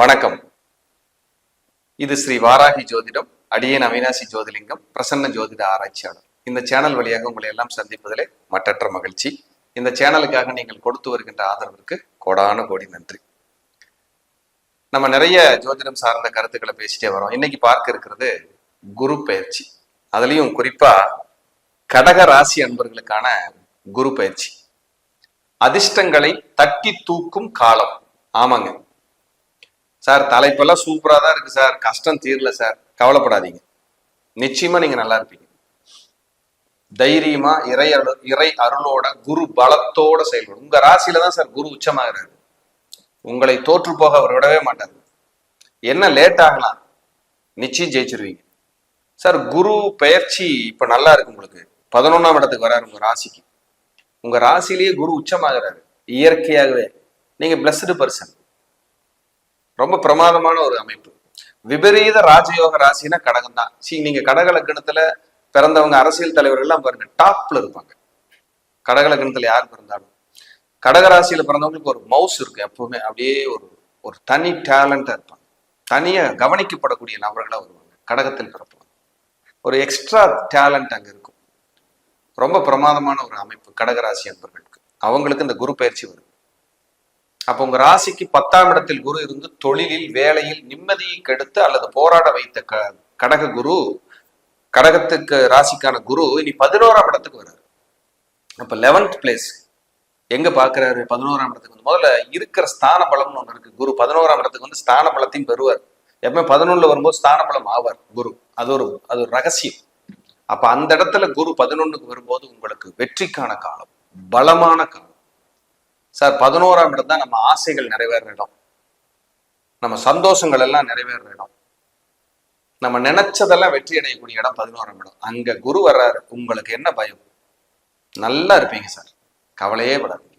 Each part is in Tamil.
வணக்கம். இது ஸ்ரீ வாராகி ஜோதிடம் அடியேன் அவினாசி ஜோதிலிங்கம் பிரசன்ன ஜோதிட ஆராய்ச்சியாளர். இந்த சேனல் வழியாக உங்களை எல்லாம் சந்திப்பதிலே மற்றற்ற மகிழ்ச்சி. இந்த சேனலுக்காக நீங்கள் கொடுத்து வருகின்ற ஆதரவிற்கு கோடான கோடி நன்றி. நம்ம நிறைய ஜோதிடம் சார்ந்த கருத்துக்களை பேசிட்டே வரோம். இன்னைக்கு பார்க்க இருக்கிறது குரு பயிற்சி. அதுலயும் குறிப்பா கடக ராசி அன்பர்களுக்கான குரு பயிற்சி. அதிர்ஷ்டங்களை தட்டி தூக்கும் காலம். ஆமாங்க. சார் தலைப்பெல்லாம் சூப்பரா தான் இருக்கு சார். கஷ்டம் தீரல சார். கவலைப்படாதீங்க. நிச்சயமா நீங்க நல்லா இருப்பீங்க. தைரியமா இறை அரு இறை அருளோட குரு பலத்தோட செயல்படும். உங்க ராசியில தான் சார் குரு உச்சமாகிறாரு. உங்களை தோற்று போக அவர் விடவே மாட்டார். என்ன லேட் ஆகலாம்? நிச்சயம் ஜெயிச்சிருவீங்க. சார் குரு பெயர்ச்சி இப்ப நல்லா இருக்கு உங்களுக்கு. பதினொன்னாம் இடத்துக்கு வராரு உங்க ராசிக்கு. உங்க ராசிலேயே குரு உச்சமாகிறாரு. இயற்கையாகவே. நீங்க பிளஸ்டு பர்சன் ரொம்ப பிரமாதமான ஒரு அமைப்பு. விபரீத ராஜயோக ராசினா கடகம் தான். சி நீங்க கடக லக்னத்துல பிறந்தவங்க அரசியல் தலைவர்கள் எல்லாம் பாருங்க டாப்ல இருப்பாங்க. கடக லக்னத்துல யார் பிறந்தாலும். கடக ராசியில பிறந்தவங்களுக்கு ஒரு மவுஸ் இருக்கு எப்பவுமே. அப்படியே ஒரு ஒரு தனி டேலண்டா இருப்பாங்க. தனியா கவனிக்கப்படக்கூடிய நபர்களா வருவாங்க கடகத்தில் பிறப்பாங்க ஒரு எக்ஸ்ட்ரா டேலண்ட் அங்க இருக்கும். ரொம்ப பிரமாதமான ஒரு அமைப்பு கடகராசி அன்பர்களுக்கு. அவங்களுக்கு இந்த குரு பயிற்சி வரும் அப்போ உங்க ராசிக்கு பத்தாம் இடத்தில் குரு இருந்து தொழிலில் வேலையில் நிம்மதியை கெடுத்து அல்லது போராட வைத்த க கடக குரு கடகத்துக்கு ராசிக்கான குரு இனி பதினோராம் இடத்துக்கு வர்றாரு. அப்ப லெவன்த் பிளேஸ் எங்க பாக்குறாரு? பதினோராம் இடத்துக்கு வந்து. முதல்ல இருக்கிற ஸ்தான பலம்னு ஒன்று இருக்கு. குரு பதினோராம் இடத்துக்கு வந்து ஸ்தான பலத்தையும் பெறுவார். எப்பவுமே பதினொன்னுல வரும்போது ஸ்தான பலம் ஆவார் குரு. அது ஒரு அது ஒரு ரகசியம். அப்ப அந்த இடத்துல குரு பதினொன்னுக்கு வரும்போது உங்களுக்கு வெற்றிக்கான காலம் பலமான காலம். சார் பதினோராம் இடம் தான் நம்ம ஆசைகள் நிறைவேற இடம். நம்ம சந்தோஷங்கள் எல்லாம் நிறைவேற இடம். நம்ம நினைச்சதெல்லாம் வெற்றி அடையக்கூடிய இடம் பதினோராம் இடம். அங்க குரு வர்றாரு. உங்களுக்கு என்ன பயம்? நல்லா இருப்பீங்க சார். கவலையே படாதீங்க.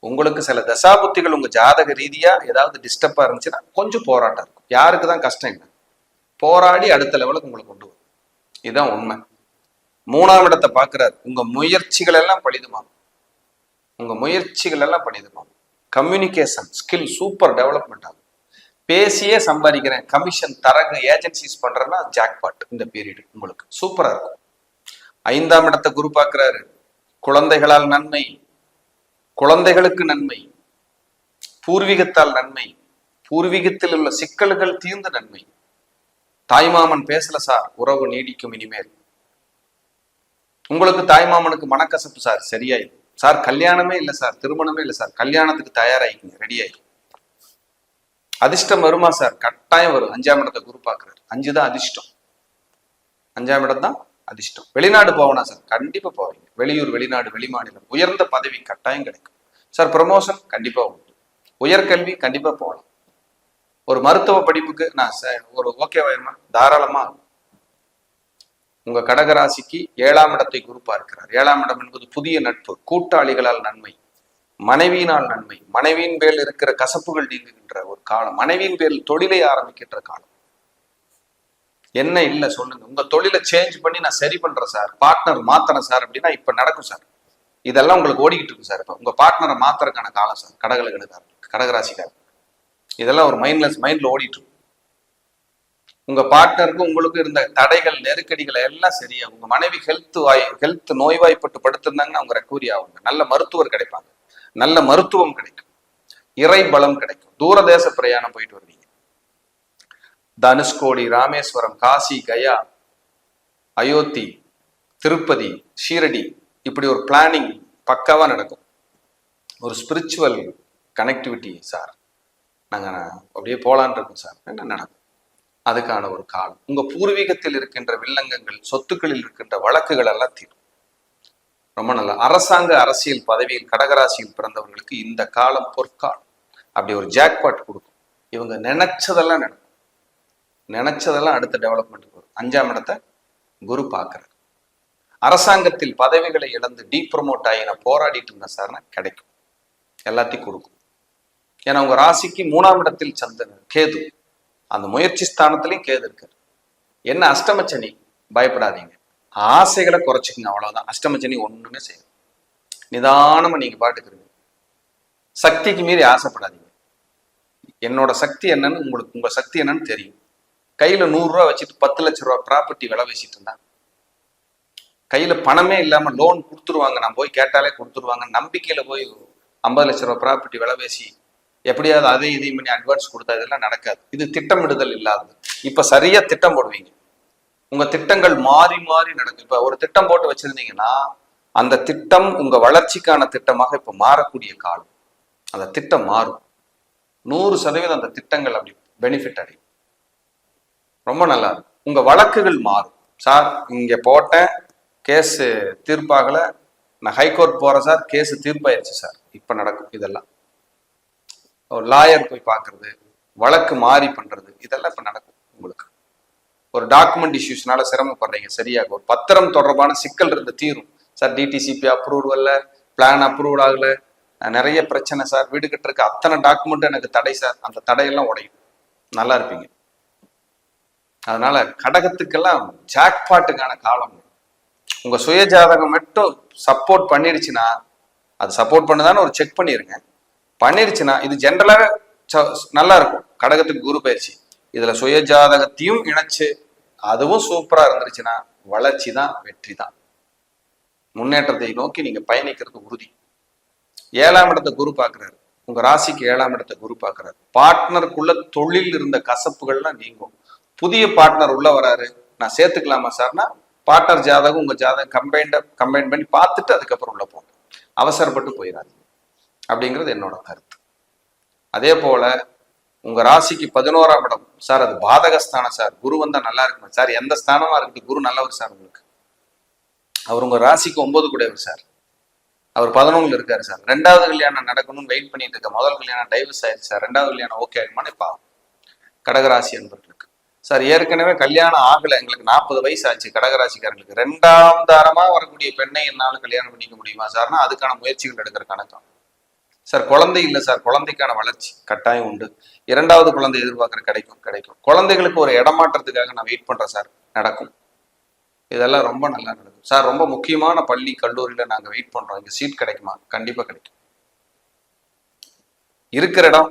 உங்களுக்கு சில தசாபுத்திகள் உங்க ஜாதக ரீதியா ஏதாவது டிஸ்டர்பா இருந்துச்சுன்னா கொஞ்சம் போராட்டம் இருக்கும். யாருக்கு தான் கஷ்டம் இல்லை. போராடி அடுத்த லெவலுக்கு உங்களை கொண்டு வரும். இதுதான் உண்மை. மூணாம் இடத்தை பார்க்கிறார். உங்க முயற்சிகள் எல்லாம் பழிதுமாகும் உங்க முயற்சிகள் எல்லாம் பண்ணியிருக்கோம். கம்யூனிகேஷன் ஸ்கில் சூப்பர் டெவலப்மெண்ட் ஆகும். பேசியே சம்பாதிக்கிறேன். கமிஷன் தரங்க ஏஜென்சிஸ் பண்றேன்னா ஜாக்பாட் இந்த பீரியடு உங்களுக்கு. சூப்பரா இருக்கும். ஐந்தாம் இடத்தை குரு பார்க்குறாரு. குழந்தைகளால் நன்மை. குழந்தைகளுக்கு நன்மை. பூர்வீகத்தால் நன்மை. பூர்வீகத்தில் உள்ள சிக்கல்கள் தீர்ந்த நன்மை. தாய்மாமன் பேசல சார். உறவு நீடிக்கும் இனிமேல். உங்களுக்கு தாய்மாமனுக்கு மனக்கசப்பு சார். சரியாயிடும் சார் கல்யாணமே இல்லை சார் திருமணமே இல்லை சார். கல்யாணத்துக்கு தயாராகிக்கங்க ரெடி ஆகி அதிர்ஷ்டம் வருமா சார்? கட்டாயம் வரும். அஞ்சாம் இடத்தை குரு பார்க்குறாரு. அஞ்சு தான் அதிர்ஷ்டம். அஞ்சாம் இடம் தான் அதிர்ஷ்டம். வெளிநாடு போவனா சார் கண்டிப்பா போவீங்க. வெளியூர் வெளிநாடு வெளிமாநிலம் உயர்ந்த பதவி கட்டாயம் கிடைக்கும். சார் ப்ரமோஷன் கண்டிப்பா உண்டு. உயர்கல்வி கண்டிப்பா போகலாம். ஒரு மருத்துவ படிப்புக்கு நான் சார் ஒரு ஓகேவாயிருமா தாராளமா இருக்கும் உங்க கடகராசிக்கு ஏழாம் இடத்தை குரு பார்க்கிறார். ஏழாம் இடம் என்பது புதிய நட்பு கூட்டாளிகளால் நன்மை மனைவியினால் நன்மை மனைவியின் மேல் இருக்கிற கசப்புகள் நீங்குகின்ற ஒரு காலம் மனைவியின் பேரில் தொழிலை ஆரம்பிக்கின்ற காலம். என்ன இல்ல சொல்லுங்க. உங்க தொழிலை சேஞ்ச் பண்ணி நான் சரி பண்றேன் சார். பார்ட்னர் மாத்துறேன் சார் அப்படின்னா இப்ப நடக்கும் சார். இதெல்லாம் உங்களுக்கு ஓடிக்கிட்டு இருக்கு சார் இப்ப. உங்க பார்ட்னரை மாத்துறதுக்கான காலம் சார். கடகலகனுக்காரர் கடகராசிக்காரர். இதெல்லாம் ஒரு மைண்ட்லெஸ் மைண்ட்ல ஓடிட்டு உங்க பார்ட்னருக்கும் உங்களுக்கும் இருந்த தடைகள் நெருக்கடிகள் எல்லாம் சரியா உங்க மனைவி ஹெல்த் வாய் ஹெல்த் நோய்வாய்ப்பட்டு படுத்திருந்தாங்கன்னா அவங்க ரெக்கவரி ஆகுங்க நல்ல மருத்துவர் கிடைப்பாங்க. நல்ல மருத்துவம் கிடைக்கும். இறை பலம் கிடைக்கும். தூரதேச பிரயாணம் போயிட்டு வருவீங்க. தனுஷ்கோடி ராமேஸ்வரம் காசி கயா அயோத்தி திருப்பதி ஷீரடி இப்படி ஒரு பிளானிங் பக்காவா நடக்கும். ஒரு ஸ்பிரிச்சுவல் கனெக்டிவிட்டி சார். நாங்க அப்படியே போலான் இருக்கோம் சார். என்ன நடக்கும்? அதுக்கான ஒரு காலம். உங்க பூர்வீகத்தில் இருக்கின்ற வில்லங்கங்கள் சொத்துக்களில் இருக்கின்ற வழக்குகள் எல்லாம் தீரும். ரொம்ப நல்லா. அரசாங்க அரசியல் பதவியில் கடகராசியில் பிறந்தவர்களுக்கு இந்த காலம் பொற்காலம். அப்படி ஒரு ஜாக்பாட் கொடுக்கும். இவங்க நினைச்சதெல்லாம் நடக்கும். நினைச்சதெல்லாம் அடுத்த டெவலப்மெண்ட் வரும். அஞ்சாம் இடத்தை குரு பார்க்கிறார். அரசாங்கத்தில் பதவிகளை இழந்து டீ ப்ரொமோட் ஆகி நான் போராடிட்டு இருந்தேன் சார்னா கிடைக்கும். எல்லாத்தையும் கொடுக்கும். ஏன்னா உங்க ராசிக்கு மூணாம் இடத்தில் சந்தன கேது. அந்த முயற்சி ஸ்தானத்திலையும் கேது இருக்காரு. என்ன அஷ்டமச்சனி? பயப்படாதீங்க. ஆசைகளை குறைச்சிக்கங்க அவ்வளவுதான். அஷ்டமச்சனி ஒண்ணுமே செய்யும் நிதானமா நீங்க பாட்டுக்கிறீங்க சக்திக்கு மீறி ஆசைப்படாதீங்க. என்னோட சக்தி என்னன்னு உங்களுக்கு உங்க சக்தி என்னன்னு தெரியும். கையில நூறு ரூபா வச்சுட்டு பத்து லட்ச ரூபா ப்ராப்பர்ட்டி விலை பேசிட்டு இருந்தாங்க. கையில பணமே இல்லாம லோன் கொடுத்துருவாங்க. நான் போய் கேட்டாலே கொடுத்துருவாங்க. நம்பிக்கையில போய் ஐம்பது லட்ச ரூபா ப்ராப்பர்ட்டி விலை பேசி எப்படியாவது அதை இதையும் பண்ணி அட்வான்ஸ் கொடுத்தா இதெல்லாம் நடக்காது. இது திட்டமிடுதல் இல்லாதது. இப்ப சரியா திட்டம் போடுவீங்க. உங்க திட்டங்கள் மாறி மாறி நடக்கும். இப்ப ஒரு திட்டம் போட்டு வச்சிருந்தீங்கன்னா அந்த திட்டம் உங்க வளர்ச்சிக்கான திட்டமாக இப்ப மாறக்கூடிய காலம். அந்த திட்டம் மாறும். நூறு சதவீதம் அந்த திட்டங்கள் அப்படி பெனிஃபிட் அடையும். ரொம்ப நல்லா இருக்கும். உங்க வழக்குகள் மாறும். சார் இங்க போட்டேன். கேஸு தீர்ப்பாகல. நான் ஹைகோர்ட் போறேன் சார். Case தீர்ப்பாயிருச்சு sir. இப்ப நடக்கும் இதெல்லாம். ஒரு லாயர் போய் பார்க்கறது வழக்கு மாறி பண்றது இதெல்லாம் இப்ப நடக்கும் உங்களுக்கு. ஒரு டாக்குமெண்ட் இஷ்யூஸ்னால சிரமப்படுறீங்க சரியாக. ஒரு பத்திரம் தொடர்பான சிக்கல் இருந்து தீரும். Sir DTCP approval plan approval ஆகல. நிறைய பிரச்சனை சார் வீடு கட்டுறதுக்கு அத்தனை டாக்குமெண்ட் எனக்கு தடை சார். அந்த தடையெல்லாம் உடையும். நல்லா இருப்பீங்க. அதனால கடகத்துக்கெல்லாம் ஜாக்பாட்டுக்கான காலம். உங்க சுய ஜாதகம் மட்டும் சப்போர்ட் பண்ணிடுச்சுன்னா அது சப்போர்ட் பண்ணுதான்னு ஒரு செக் பண்ணிருங்க. பண்ணிருச்சுன்னா இது ஜென்ரலாக நல்லா இருக்கும். கடகத்துக்கு குரு பயிற்சி. இதுல சுய ஜாதகத்தையும் இணைச்சு அதுவும் சூப்பரா இருந்துருச்சுன்னா வளர்ச்சி தான் வெற்றி தான். முன்னேற்றத்தை நோக்கி நீங்க பயணிக்கிறது உறுதி. ஏழாம் இடத்தை குரு பாக்குறாரு உங்க ராசிக்கு ஏழாம் இடத்தை குரு பாக்குறாரு பார்ட்னருக்குள்ள தொழில் இருந்த கசப்புகள்லாம் நீங்கும். புதிய பார்ட்னர் உள்ள வராரு. நான் சேர்த்துக்கலாமா சார்னா பார்ட்னர் ஜாதகம் உங்க ஜாதகம் கம்பைன்ட கம்பைன் பண்ணி பார்த்துட்டு அதுக்கப்புறம் உள்ள போங்க. அவசரப்பட்டு போயிடாது அப்படிங்கிறது என்னோட கருத்து. அதே போல உங்க ராசிக்கு பதினோராம் இடம் சார் அது பாதகஸ்தானம் சார். குரு வந்தா நல்லா இருக்குமா. சார் எந்த ஸ்தானமா இருக்கட்டும் குரு நல்லவர் சார் உங்களுக்கு. அவர் உங்க ராசிக்கு ஒன்பது கூடவர் சார். அவர் பதினொன்றுல இருக்காரு சார். ரெண்டாவது கல்யாணம் நடக்கணும்னு வெயிட் பண்ணிட்டு இருக்க. முதல் கல்யாணம் டைவர்ஸ் ஆயிடுச்சு சார். ரெண்டாவது கல்யாணம் ஓகே ஆகுமானே பாவம். கடகராசி என்பவர்களுக்கு. சார் ஏற்கனவே கல்யாணம் ஆகல. எங்களுக்கு நாற்பது வயசு ஆச்சு கடகராசிக்காரங்களுக்கு. ரெண்டாம் தாரமா வரக்கூடிய பெண்ணை என்னால கல்யாணம் பண்ணிக்க முடியுமா சார்னா அதுக்கான முயற்சிகள் எடுக்கிற கணக்கம் சார் குழந்தை இல்லை சார். குழந்தைக்கான வளர்ச்சி கட்டாயம் உண்டு. இரண்டாவது குழந்தை எதிர்பார்க்குற கிடைக்கும் கிடைக்கும். குழந்தைகளுக்கு ஒரு இடமாற்றத்துக்காக நான் வெயிட் பண்றேன் சார். நடக்கும். இதெல்லாம் ரொம்ப நல்லா நடக்கும். சார் ரொம்ப முக்கியமான பள்ளி கல்லூரியில நாங்கள் வெயிட் பண்றோம். இங்க சீட் கிடைக்குமா? கண்டிப்பா கிடைக்கும். இருக்கிற இடம்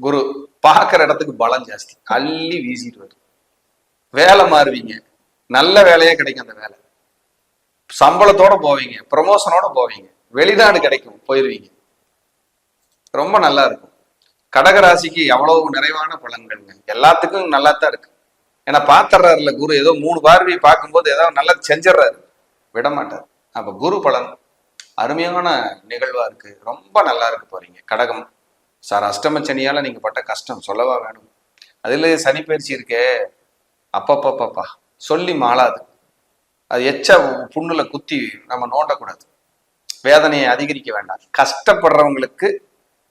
குரு பார்க்குற இடத்துக்கு பலம் ஜாஸ்தி. அள்ளி வீசிட்டு வரும். வேலை மாறுவீங்க. நல்ல வேலையே கிடைக்கும் அந்த வேலை. சம்பளத்தோட போவீங்க. ப்ரமோஷனோட போவீங்க. வெளிநாடு கிடைக்கும் போயிடுவீங்க ரொம்ப நல்லா இருக்கும். கடகராசிக்கு எவ்வளவு நிறைவான பலன்கள்ங்க எல்லாத்துக்கும் நல்லா தான் இருக்கு. ஏன்னா பாத்துறாருல குரு. ஏதோ மூணு பார்வையை பார்க்கும்போது ஏதோ நல்லா செஞ்சிடறாரு விட மாட்டார் அப்போ குரு பலன் அருமையான நிகழ்வா இருக்கு. ரொம்ப நல்லா இருக்கு போறீங்க. கடகம். சார் அஷ்டம சனியால நீங்க பட்ட கஷ்டம் சொல்லவா வேணும்? அதுல சனி பயிற்சி இருக்கே. அப்பப்பப்பப்பா. சொல்லி மாளாது. அது எச்ச புண்ணுல குத்தி நம்ம நோண்டக்கூடாது. வேதனையை அதிகரிக்க வேண்டாம். கஷ்டப்படுறவங்களுக்கு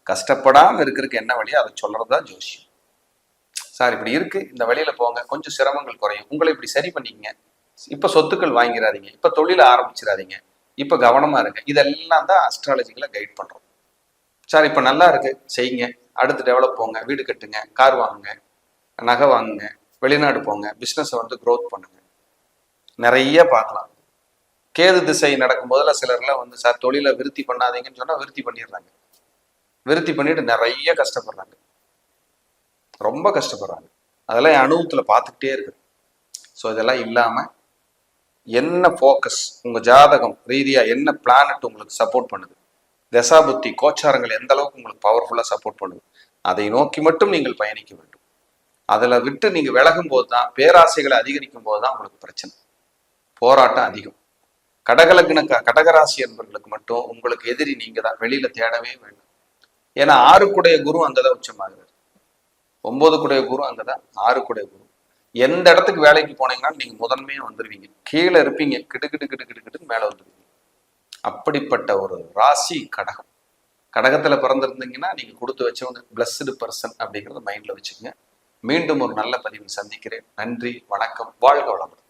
கஷ்டப்படாமல் இருக்கிறதுக்கு என்ன வழியோ அதை சொல்கிறது தான் ஜோசியம். சார் இப்படி இருக்கு. இந்த வழியில் போங்க. கொஞ்சம் சிரமங்கள் குறையும். உங்களை இப்படி சரி பண்ணிக்கங்க. இப்போ சொத்துக்கள் வாங்கிறாதீங்க இப்போ தொழில ஆரம்பிச்சிடாதீங்க இப்போ கவனமாக இருங்க. இதெல்லாம் தான் அஸ்ட்ராலஜிக்கலாக கைட் பண்ணுறோம் சார் இப்போ நல்லா இருக்கு. செய்யுங்க. அடுத்து டெவலப் போங்க. வீடு கட்டுங்க. கார் வாங்குங்க. நகை வாங்குங்க. வெளிநாடு போங்க. பிஸ்னஸை வந்து க்ரோத் பண்ணுங்க. நிறைய பார்க்கலாம். கேது திசை நடக்கும் போதெல்லாம் சிலர்லாம் வந்து சார் தொழிலை விருத்தி பண்ணாதீங்கன்னு சொன்னால் விருத்தி பண்ணிடுறாங்க. விருத்தி பண்ணிட்டு நிறைய கஷ்டப்படுறாங்க. ரொம்ப கஷ்டப்படுறாங்க. அதெல்லாம் என் அனுபவத்துல பார்த்துக்கிட்டே இருக்கு. ஸோ இதெல்லாம் இல்லாம என்ன ஃபோக்கஸ் உங்க ஜாதகம் ரீதியா என்ன பிளானட் உங்களுக்கு சப்போர்ட் பண்ணுது? தசாபுத்தி கோச்சாரங்கள் எந்த அளவுக்கு உங்களுக்கு பவர்ஃபுல்லா சப்போர்ட் பண்ணுது? அதை நோக்கி மட்டும் நீங்கள் பயணிக்க வேண்டும். அதுல விட்டு நீங்க விலகும் போது தான் பேராசைகளை அதிகரிக்கும் போது தான் உங்களுக்கு பிரச்சனை. போராட்டம் அதிகம். கடகலக்ன கடகராசி என்பவர்களுக்கு மட்டும் உங்களுக்கு எதிரி நீங்க தான் வெளியில தேடவே வேண்டும். ஏன்னா ஆறுக்குடைய குரு அங்கதான் உச்சமாகிறார். ஒன்பது குடைய குரு அங்கதான் ஆறுக்குடைய குரு. எந்த இடத்துக்கு வேலைக்கு போனீங்கன்னா நீங்க முதன்மையா வந்துருவீங்க. கீழே இருப்பீங்க. கிடு கிடு கிடு கிடு கிடுன்னு மேல வந்துருவீங்க. அப்படிப்பட்ட ஒரு ராசி கடகம். கடகத்துல பிறந்திருந்தீங்கன்னா நீங்க கொடுத்து வச்சவங்க பிளஸ்டு பர்சன் அப்படிங்கறத மைண்ட்ல வச்சுக்கோங்க. மீண்டும் ஒரு நல்ல பதிவில் சந்திக்கிறேன். நன்றி வணக்கம் வாழ்க வளமுடன்.